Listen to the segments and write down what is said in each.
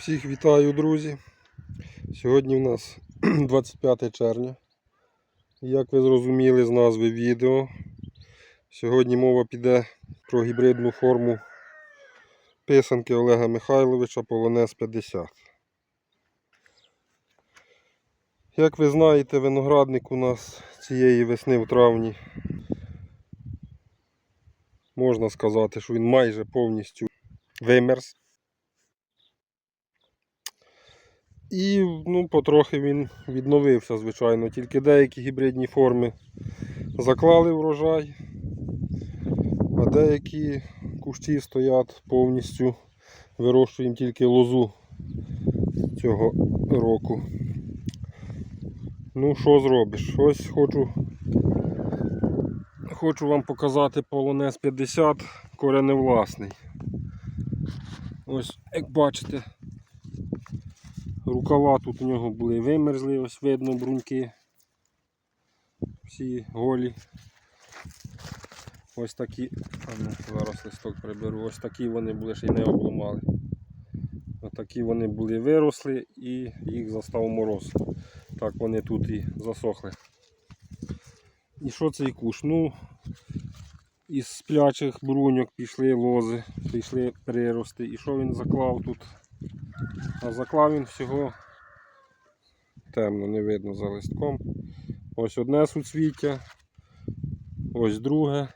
Всіх вітаю, друзі. Сьогодні в нас 25 червня. Як ви зрозуміли з назви відео, сьогодні мова піде про гібридну форму писанки Олега Михайловича Полонез 50. Як ви знаєте, виноградник у нас цієї весни в травні. Можна сказати, що він майже повністю вимерз. І ну, потрохи він відновився, звичайно. Тільки деякі гібридні форми заклали врожай, а деякі кущі стоять повністю, вирощуємо тільки лозу цього року. Ну, що зробиш? Ось хочу, хочу вам показати полонез 50 кореневласний. Ось, як бачите, Рукава тут у нього були вимерзли, ось видно бруньки. Всі голі. Ось такі, ну, зараз листок приберу, ось такі вони були, ще й не обламали. Ось такі вони були виросли і їх застав мороз. Так вони тут і засохли. І що цей куш? Ну, із сплячих бруньок пішли лози, пішли прирости. І що він заклав тут? А заклав він всього темно, не видно за листком. Ось одне суцвіття, ось друге.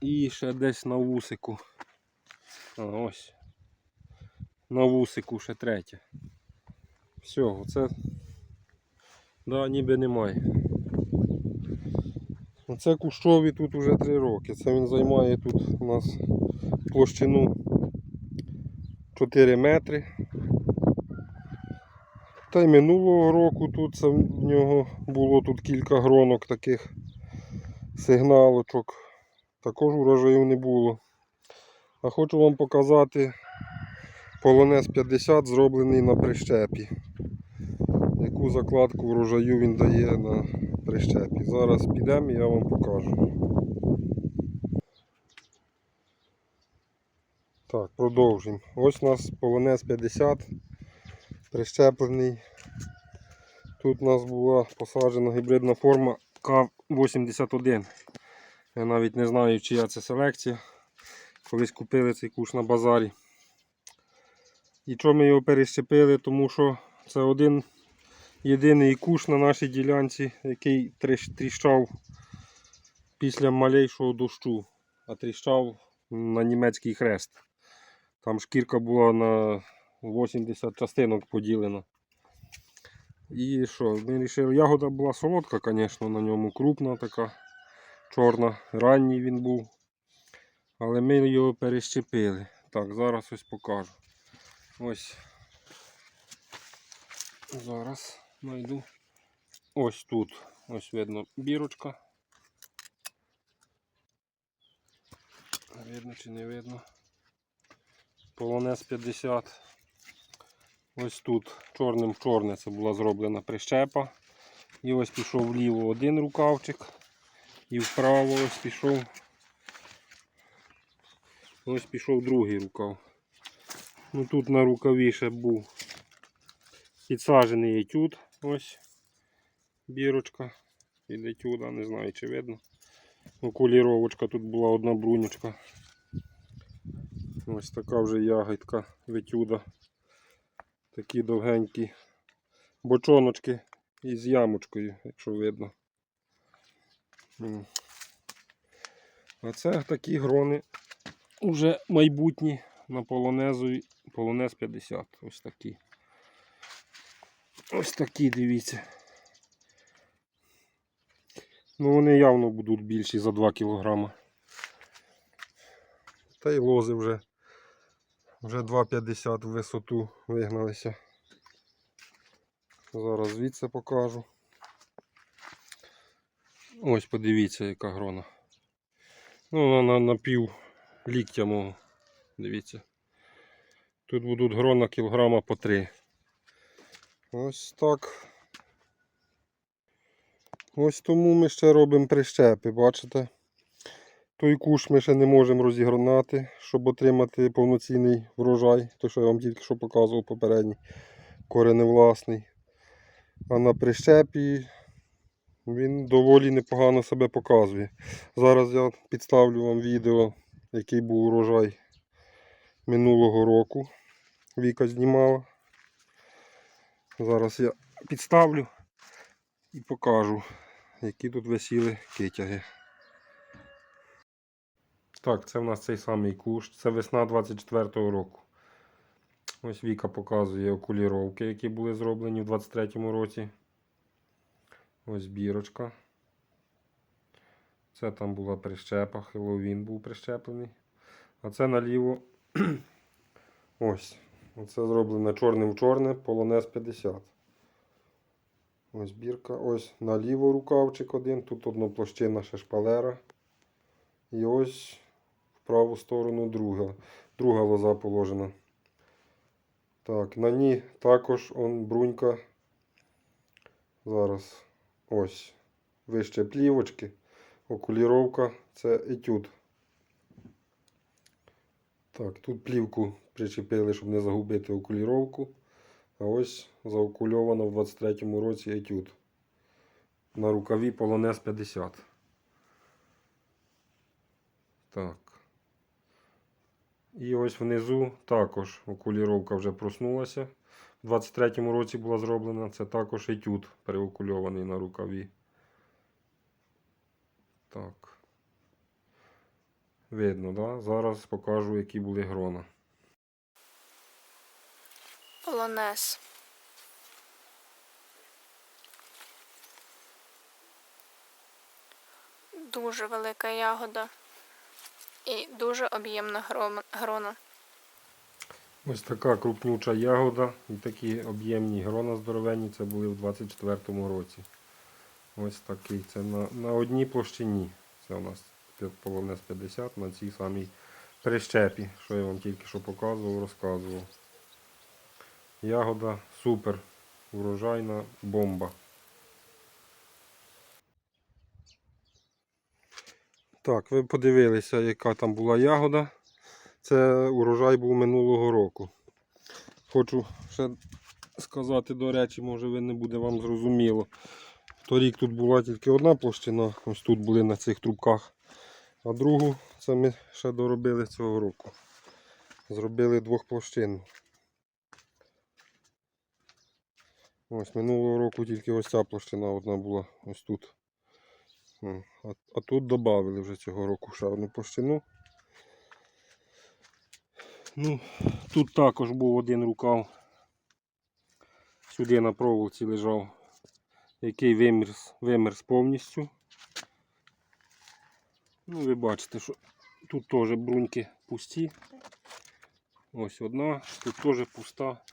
І ще десь на вусику. А, ось. На вусику ще третє. Все, це да, ніби немає. Оце кущові тут вже 3 роки. Це він займає тут у нас площину 4 метри. Та й минулого року тут це в нього було тут кілька гронок таких сигналочок. Також урожаю не було. А хочу вам показати полонез 50 зроблений на прищепі. Яку закладку врожаю він дає на прищепі. Зараз підемо і я вам покажу. Так, продовжуємо. Ось у нас полонез 50 прищеплений. Тут у нас була посаджена гібридна форма К81. Я навіть не знаю, чия це селекція. Колись купили цей куш на базарі. І чому ми його перещепили? Тому що це один єдиний куш на нашій ділянці, який тріщав після малейшого дощу, а тріщав на німецький хрест. Там шкірка була на 80 частинок поділена. І що, ми вирішили, ягода була солодка, звісно, на ньому крупна така, чорна, ранній він був. Але ми його перещепили. Так, зараз ось покажу. Ось. Зараз знайду. Ось тут. Ось видно бірочка. Видно чи не видно. Полонез 50. Ось тут чорним в чорне це була зроблена прищепа. І ось пішов вліво один рукавчик. І вправо ось пішов. Ось пішов другий рукав. Ну тут на рукаві ще був підсаджений етюд. Ось бірочка. Від етюда, не знаю чи видно. Окуліровочка тут була одна брунючка. Ось така вже ягідка витюда. Такі довгенькі бочоночки із ямочкою, якщо видно. А це такі грони вже майбутні на полонезу, полонез 50. Ось такі. Ось такі, дивіться. Ну вони явно будуть більші за 2 кг. Та й лози вже вже 2,50 в висоту вигналися. Зараз звідси покажу. Ось подивіться, яка грона. Ну, вона на пів ліктя мого. Дивіться. Тут будуть грона кілограма по 3. Ось так. Ось тому ми ще робимо прищепи, бачите? Той куш ми ще не можемо розігранати, щоб отримати повноцінний врожай. Той, що я вам тільки що показував попередній, кореневласний. А на прищепі він доволі непогано себе показує. Зараз я підставлю вам відео, який був урожай минулого року. Віка знімала. Зараз я підставлю і покажу, які тут висіли китяги. Так, це в нас цей самий кущ. Це весна 24-го року. Ось Віка показує окуліровки, які були зроблені в 23-му році. Ось бірочка. Це там була прищепа, Хеллоуін був прищеплений. А це наліво. Ось. Оце зроблено чорним в чорне, полонез 50. Ось бірка. Ось наліво рукавчик один, тут одноплощина ще шпалера. І ось праву сторону друга. Друга лоза положена. Так, на ній також он брунька. Зараз ось. Вище плівочки. Окуліровка це етюд. Так, тут плівку причепили, щоб не загубити окуліровку. А ось заокульовано в 23-му році етюд. На рукаві полонез 50. Так. І ось внизу також окуліровка вже проснулася. В 23-му році була зроблена. Це також етюд переокульований на рукаві. Так. Видно, да? Зараз покажу, які були грона. Полонез. Дуже велика ягода і дуже об'ємна грона. Ось така крупнюча ягода і такі об'ємні грона здоровенні. Це були в 24-му році. Ось такий. Це на, на одній площині. Це у нас полонез 50 на цій самій прищепі, що я вам тільки що показував, розказував. Ягода супер. Урожайна бомба. Так, ви подивилися, яка там була ягода. Це урожай був минулого року. Хочу ще сказати, до речі, може ви не буде вам зрозуміло. Торік тут була тільки одна площина, ось тут були на цих трубках. А другу це ми ще доробили цього року. Зробили двох площин. Ось минулого року тільки ось ця площина одна була ось тут. А, а тут додали вже цього року ще одну. Ну, тут також був один рукав. Сюди на проволоці лежав, який вимерз, вимерз повністю. Ну, ви бачите, що тут теж бруньки пусті. Ось одна, тут теж пуста.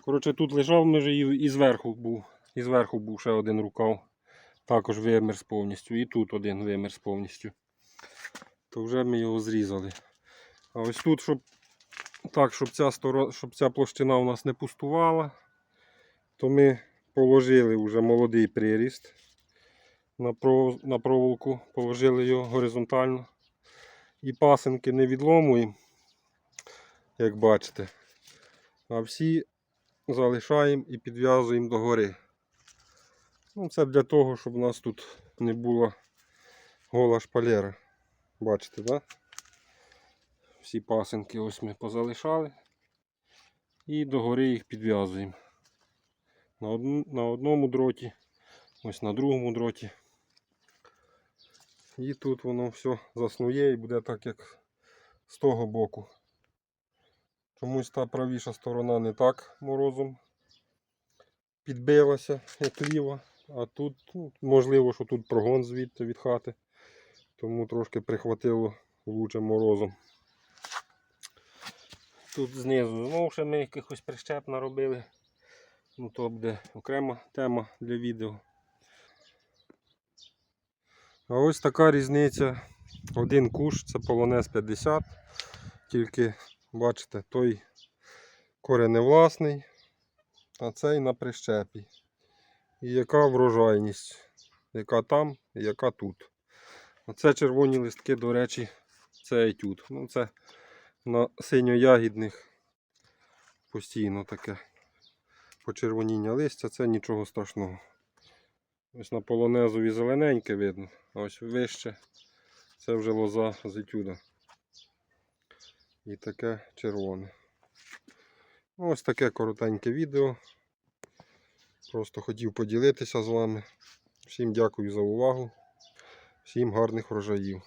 Коротше, тут лежав межі і, і зверху був. І зверху був ще один рукав. Також вимерз повністю. І тут один вимерз повністю то вже ми його зрізали. А ось тут, щоб так, щоб ця сторона, щоб ця площина у нас не пустувала, то ми положили вже молодий приріст на, пров... на проволоку, положили його горизонтально. І пасинки не відломуємо, як бачите. А всі залишаємо і підв'язуємо догори. Ну, це для того, щоб у нас тут не була гола шпалера. Бачите, да? Всі пасинки ось ми позалишали. І догори їх підв'язуємо. На одному дроті, ось на другому дроті. І тут воно все заснує і буде так, як з того боку. Чомусь та правіша сторона не так морозом підбилася, як ліва. А тут, ну, можливо, що тут прогон звідти від хати тому трошки прихватило лучше морозом. Тут знизу знову ще ми якихось прищеп наробили. Ну то буде окрема тема для відео. А ось така різниця. Один куш це полонез 50. Тільки, бачите, той кореневласний, а цей на прищепі. І яка врожайність. яка там і яка тут. Оце червоні листки, до речі, це етюд. Ну, це на синьоягідних постійно таке почервоніння листя, це нічого страшного. Ось на полонезові зелененьке видно, а ось вище це вже лоза з етюда. І таке червоне. Ось таке коротеньке відео. Просто хотів поділитися з вами. Всім дякую за увагу. Всім гарних врожаїв.